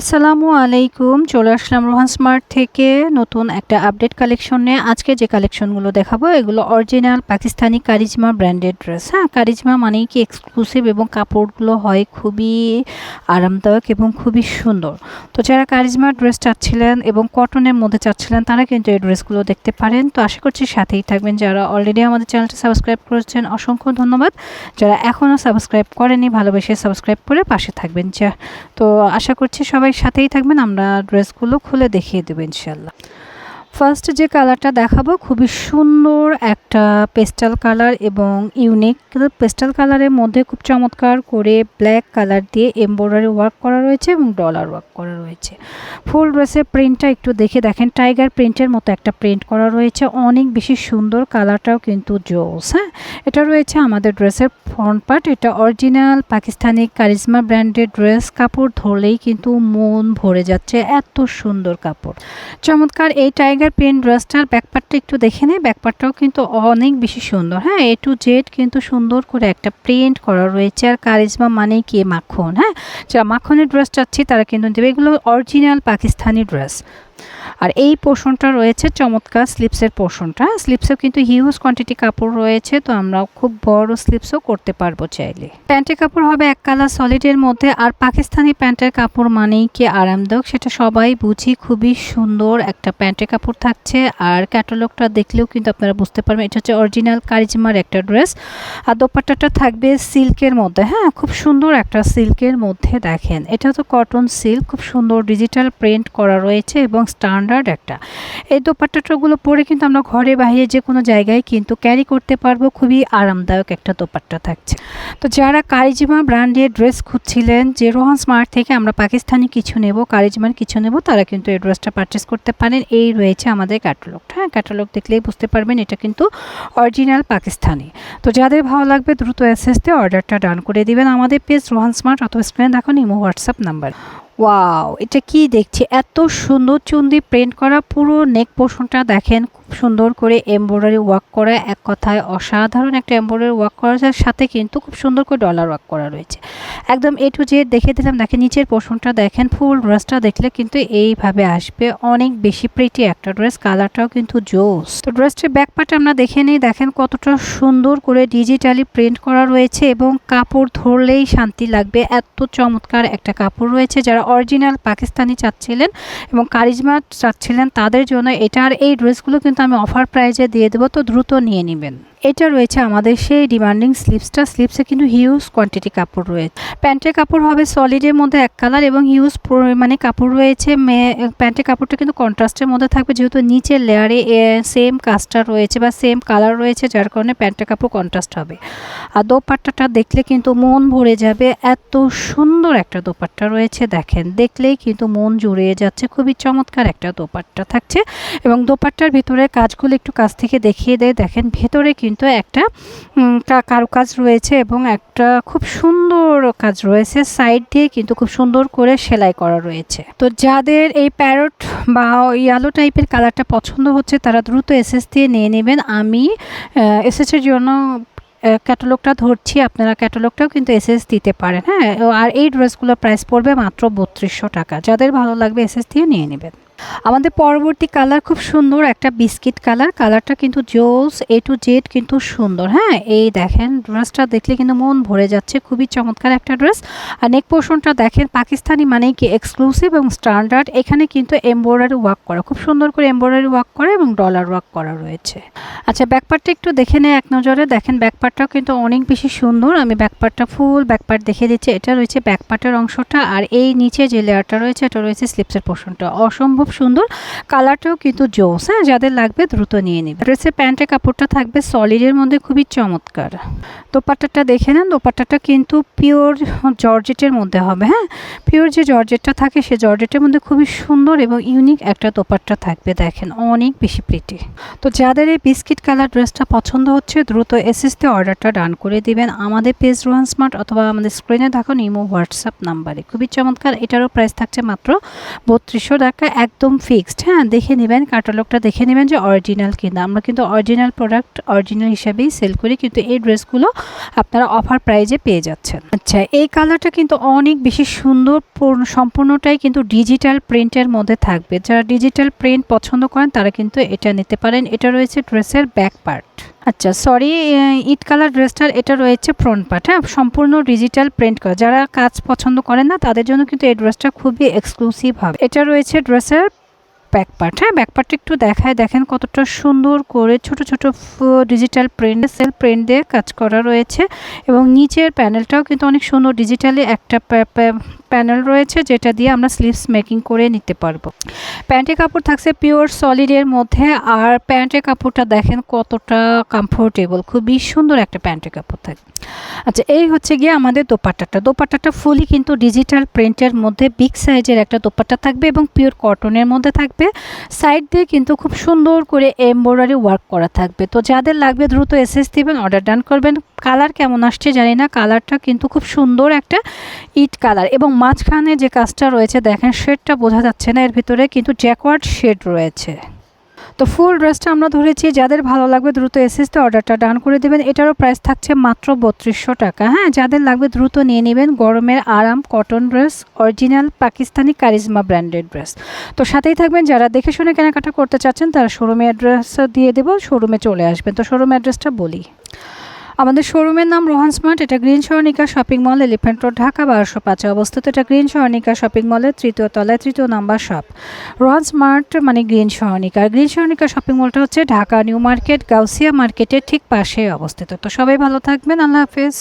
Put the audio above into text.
আসসালামু আলাইকুম, চলে আসলাম রোহান স্মার্ট থেকে নতুন একটা আপডেট কালেকশন নিয়ে। আজকে যে কালেকশনগুলো দেখাবো, এগুলো original Pakistani Charizma branded dress. হ্যাঁ কারিজমা মানেই কি এক্সক্লুসিভ এবং কাপড়গুলো হয় খুবই আরামদায়ক এবং খুবই সুন্দর। তো যারা কারিজমা ড্রেস চাচ্ছিলেন এবং কটনের মধ্যে চাচ্ছিলেন, তারা কিন্তু এই ড্রেসগুলো দেখতে পারেন। তো আশা করছি সাথেই থাকবেন যারা অলরেডি আমাদের চ্যানেলটা সাবস্ক্রাইব করেছেন, অসংখ্য ধন্যবাদ। যারা এখনও সাবস্ক্রাইব করেনি ভালোবেসে সাবস্ক্রাইব করে পাশে থাকবেন। যা, তো আশা করছি সবাই সাথেই থাকবেন আমরা ড্রেসগুলো খুলে দেখিয়ে দেবো ইনশাল্লাহ ফার্স্ট যে কালারটা দেখাবো, খুবই সুন্দর একটা পেস্টাল কালার এবং ইউনিক পেস্টাল কালারের মধ্যে খুব চমৎকার করে ব্ল্যাক কালার দিয়ে এমব্রয়ডারি ওয়ার্ক করা রয়েছে এবং ডলার ওয়ার্ক করা রয়েছে। ফুল ড্রেসের প্রিন্টটা একটু দেখে দেখেন টাইগার প্রিন্টের মতো একটা প্রিন্ট করা রয়েছে। অনেক বেশি সুন্দর কালারটাও কিন্তু জোস হ্যাঁ? এটা রয়েছে আমাদের ড্রেসের ফ্রন্ট পার্ট এটা অরিজিনাল পাকিস্তানি কারিজমা ব্র্যান্ডের ড্রেস কাপড় ধরলেই কিন্তু মন ভরে যাচ্ছে, এত সুন্দর কাপড়। চমৎকার এই টাইগার প্রিন্ট ড্রেসটার ব্যাকপার্টটা একটু দেখে নেই ব্যাকপার্টটাও কিন্তু অনেক বেশি সুন্দর। হ্যাঁ এ টু জেড কিন্তু সুন্দর করে একটা প্রিন্ট করা রয়েছে। আর কারিজমা মানে কি? মাখন। হ্যাঁ যারা মাখনের ড্রেস চাচ্ছে তারা কিন্তু দেবে। এগুলো অরিজিনাল পাকিস্তানি ড্রেস। আর এই পোর্শনটা রয়েছে, চমৎকার স্লিপসের পোর্শনটা স্লিপসেও কিন্তু হিউজ কোয়ান্টিটি কাপড় রয়েছে, তো আমরা খুব বড় স্লিপসও করতে পারব চাইলে। প্যান্টের কাপড় হবে এক কালার সলিডের মধ্যে, আর পাকিস্তানি প্যান্টের কাপড় মানেই কি আরামদায়ক সেটা সবাই বুঝি খুবই সুন্দর একটা প্যান্টের কাপড় থাকছে। আর ক্যাটালগটা দেখলেও কিন্তু আপনারা বুঝতে পারবেন, এটা হচ্ছে অরিজিনাল কারিজমার একটা ড্রেস আর দোপাট্টাটা থাকবে সিল্কের মধ্যে হ্যাঁ খুব সুন্দর একটা সিল্কের মধ্যে দেখেন। এটা তো কটন সিল্ক খুব সুন্দর ডিজিটাল প্রিন্ট করা রয়েছে এবং স্ট্যান্ডার্ড একটা। এই দোপাট্টাটাগুলো পরে কিন্তু আমরা ঘরে বাইরে যে কোনো জায়গায় কিন্তু ক্যারি করতে পারব, খুবই আরামদায়ক একটা দোপাট্টা থাকছে। তো যারা কারিজিমা ব্র্যান্ডের ড্রেস খুঁজছিলেন, যে রোহান স্মার্ট থেকে আমরা পাকিস্তানি কিছু নেব, কারিজিমার কিছু নেব, তারা কিন্তু এই ড্রেসটা পারচেস করতে পারেন। এই রয়েছে আমাদের ক্যাটালগটা হ্যাঁ ক্যাটালগ দেখলেই বুঝতে পারবেন, এটা কিন্তু অরিজিনাল পাকিস্তানি। তো যাদের ভালো লাগবে দ্রুত এসএসতে অর্ডারটা ডান করে দিবেন। আমাদের পেজ রোহান স্মার্ট অথবা স্ক্রিনে দেখুন ইমো হোয়াটসঅ্যাপ নাম্বার ওয়াও এটা কি দেখছি? এত সুন্দর চুন্দি প্রিন্ট করা পুরো নেক পোর্শনটা দেখেন সুন্দর করে এমব্রয়ডারি ওয়ার্ক করা এক কথায় অসাধারণ একটা এমব্রয়ডারি ওয়ার্ক করার সাথে কিন্তু খুব সুন্দর করে ডলার ওয়ার্ক করা রয়েছে। একদম এ টু জেড দেখে দিলাম। দেখেন নিচের পোর্শনটা দেখেন ফুল ড্রেসটা দেখলে কিন্তু এইভাবে আসবে। অনেক বেশি প্রিটি একটা ড্রেস কালারটাও কিন্তু জোস। তো ড্রেসটির ব্যাক পার্ট আমরা দেখে নিই। দেখেন কতটা সুন্দর করে ডিজিটালি প্রিন্ট করা রয়েছে এবং কাপড় ধরলেই শান্তি লাগবে। এত চমৎকার একটা কাপড় রয়েছে। যারা অরিজিনাল পাকিস্তানি চাচ্ছিলেন এবং কারিজমা চাচ্ছিলেন তাদের জন্য এটার এই ড্রেসগুলো কিন্তু আমি অফার প্রাইজে দিয়ে দেবো তো দ্রুত নিয়ে নেবেন। এটা রয়েছে আমাদের সেই ডিমান্ডিং স্লিপসটা স্লিপসে কিন্তু হিউজ কোয়ান্টিটি কাপড় রয়েছে। প্যান্টের কাপড় হবে সলিডের মধ্যে এক কালার এবং হিউজ পরিমাণে কাপড় রয়েছে। প্যান্টের কাপড়টা কিন্তু কন্ট্রাস্টের মধ্যে থাকবে। যেহেতু নিচের লেয়ারে সেম কাজটা রয়েছে বা সেম কালার রয়েছে, যার কারণে প্যান্টের কাপড় কন্ট্রাস্ট হবে। আর দোপাট্টাটা দেখলে কিন্তু মন ভরে যাবে। এত সুন্দর একটা দোপাট্টা রয়েছে, দেখেন। দেখলেই কিন্তু মন জুড়িয়ে যাচ্ছে। খুবই চমৎকার একটা দোপাট্টা থাকছে। এবং দোপাট্টার ভিতরে কাজগুলো একটু কাছ থেকে দেখিয়ে দেয়। দেখেন, ভেতরে কিন্তু একটা কারুকাজ রয়েছে এবং একটা খুব সুন্দর কাজ রয়েছে। সাইড দিয়ে কিন্তু খুব সুন্দর করে সেলাই করা রয়েছে। তো যাদের এই প্যারট বা ইয়ালো টাইপের কালারটা পছন্দ হচ্ছে, তারা দ্রুত এসএস দিয়ে নিয়ে নেবেন। আমি এসএসের জন্য ক্যাটালগটা ধরছি। আপনারা ক্যাটালগটাও কিন্তু এসএস দিতে পারেন। হ্যাঁ আর এই ড্রেসগুলোর প্রাইস পড়বে মাত্র বত্রিশশো টাকা। যাদের ভালো লাগবে এসএস দিয়ে নিয়ে নেবেন। আমাদের পরবর্তী কালার খুব সুন্দর একটা বিস্কিট কালার কালারটা কিন্তু জোস এ টু জেড কিন্তু সুন্দর হ্যাঁ? এই দেখেন ড্রেসটা দেখলে কিন্তু মন ভরে যাচ্ছে। খুবই চমৎকার একটা ড্রেস আর নেক পোর্শনটা দেখেন, পাকিস্তানি মানে কি এক্সক্লুসিভ এবং স্ট্যান্ডার্ড এখানে কিন্তু এমব্রয়ডারি ওয়ার্ক করা, খুব সুন্দর করে এমব্রয়ডারি ওয়ার্ক করা এবং ডলার ওয়ার্ক করা রয়েছে। আচ্ছা ব্যাকপার্টটা একটু দেখে নেয় এক নজরে। দেখেন ব্যাকপার্টটাও কিন্তু অনেক বেশি সুন্দর। আমি ব্যাকপার্টটা ফুল ব্যাকপার্ট দেখে দিচ্ছি। এটা রয়েছে ব্যাকপার্টের অংশটা। আর এই নিচে যে লেয়ারটা রয়েছে, এটা রয়েছে স্লিপসের পোর্শনটা অসম্ভব সুন্দর। কালারটাও কিন্তু জোস হ্যাঁ? যাদের লাগবে দ্রুত নিয়ে নিবে। ড্রেসের প্যান্টের কাপড়টা থাকবে সলিডের মধ্যে, খুবই চমৎকার। দোপাট্টাটা দেখে নেন, দোপাট্টাটা কিন্তু পিওর জর্জেটের মধ্যে হবে হ্যাঁ? পিওর যে জর্জেটটা থাকে, সে জর্জেটের মধ্যে খুবই সুন্দর এবং ইউনিক একটা দোপাট্টা থাকবে, দেখেন। অনেক বেশি প্রিটি তো যাদের এই বিস্কিট কালার ড্রেসটা পছন্দ হচ্ছে, দ্রুত এসএসতে অর্ডারটা ডান করে দিবেন। আমাদের পেজ রোহান স্মার্ট অথবা আমাদের স্ক্রিনে দেখুন ইমো হোয়াটসঅ্যাপ নাম্বারে খুবই চমৎকার। এটারও প্রাইস থাকছে মাত্র বত্রিশশো টাকা। এক একদম ফিক্সড হ্যাঁ? দেখে নেবেন ক্যাটালগটা দেখে নেবেন যে অরিজিনাল কিনা। আমরা কিন্তু অরিজিনাল প্রোডাক্ট অরিজিনাল হিসাবেই সেল করি, কিন্তু এই ড্রেসগুলো আপনারা অফার প্রাইজে পেয়ে যাচ্ছেন। আচ্ছা এই কালারটা কিন্তু অনেক বেশি সুন্দর সম্পূর্ণটাই কিন্তু ডিজিটাল প্রিন্টের মধ্যে থাকবে। যারা ডিজিটাল প্রিন্ট পছন্দ করেন, তারা কিন্তু এটা নিতে পারেন। এটা রয়েছে ড্রেসের ব্যাক পার্ট আচ্ছা সরি ইট কালার ড্রেসটার এটা রয়েছে ফ্রন্ট পার্ট হ্যাঁ? সম্পূর্ণ ডিজিটাল প্রিন্ট করা। যারা কাজ পছন্দ করেন না, তাদের জন্য কিন্তু এই ড্রেসটা খুবই এক্সক্লুসিভ হবে। এটা রয়েছে ড্রেসের ব্যাক পার্ট হ্যাঁ ব্যাক পার্টটা একটু দেখায়। দেখেন কতটা সুন্দর করে ছোট ছোট ডিজিটাল প্রিন্ট সেল প্রিন্ট দিয়ে কাজ করা রয়েছে এবং নিচের প্যানেলটাও কিন্তু অনেক সুন্দর। ডিজিটালি একটা প্যানেল রয়েছে যেটা দিয়ে আমরা স্লিভস মেকিং করে নিতে পারব। প্যান্টের কাপড় থাকছে পিওর সলিডের মধ্যে। আর প্যান্টের কাপড়টা দেখেন কতটা কমফোর্টেবল খুবই সুন্দর একটা প্যান্টের কাপড় থাকে। আচ্ছা এই হচ্ছে গিয়ে আমাদের দোপাট্টাটা। দোপাট্টাটা ফুলি কিন্তু ডিজিটাল প্রিন্টের মধ্যে বিগ সাইজের একটা দোপাট্টা থাকবে এবং পিওর কটনের মধ্যে থাকবে। সাইড দিয়ে কিন্তু খুব সুন্দর করে এমব্রয়ডারি ওয়ার্ক করা থাকবে। তো যাদের লাগবে দ্রুত এসএস দিবেন অর্ডার ডান করবেন। কালার কেমন আসছে জানি না কালারটা কিন্তু খুব সুন্দর একটা ইট কালার এবং মাঝখানে যে কাজটা রয়েছে, দেখেন শেডটা বোঝা যাচ্ছে না, এর ভিতরে কিন্তু জ্যাকওয়ার্ড শেড রয়েছে। তো ফুল ড্রেসটা আমরা ধরেছি, যাদের ভালো লাগবে দ্রুত এসএসতে অর্ডারটা ডান করে দেবেন। এটারও প্রাইস থাকছে মাত্র বত্রিশশো টাকা। হ্যাঁ যাদের লাগবে দ্রুত নিয়ে নেবেন গরমের আরাম cotton dress original Pakistani Charizma branded dress তো সাথেই থাকবেন যারা দেখে শুনে কেনাকাটা করতে চাচ্ছেন, তারা শোরুমে অ্যাড্রেস দিয়ে দেবো শোরুমে চলে আসবেন। তো শোরুম অ্যাড্রেসটা বলি। আমাদের শোরুমের নাম রোহান স্মার্ট, এটা green Saranika shopping mall elephant road, Dhaka, বারোশো পাঁচে অবস্থিত। এটা গ্রিন সরণিকা শপিং মলের তৃতীয় তলায়, তৃতীয় নাম্বার শপ। রোহান স্মার্ট মানে green Saranika green Saranika shopping মলটা হচ্ছে ঢাকা নিউ মার্কেট, গাউসিয়া মার্কেটের ঠিক পাশে অবস্থিত। তো সবাই ভালো থাকবেন, আল্লাহ হাফেজ।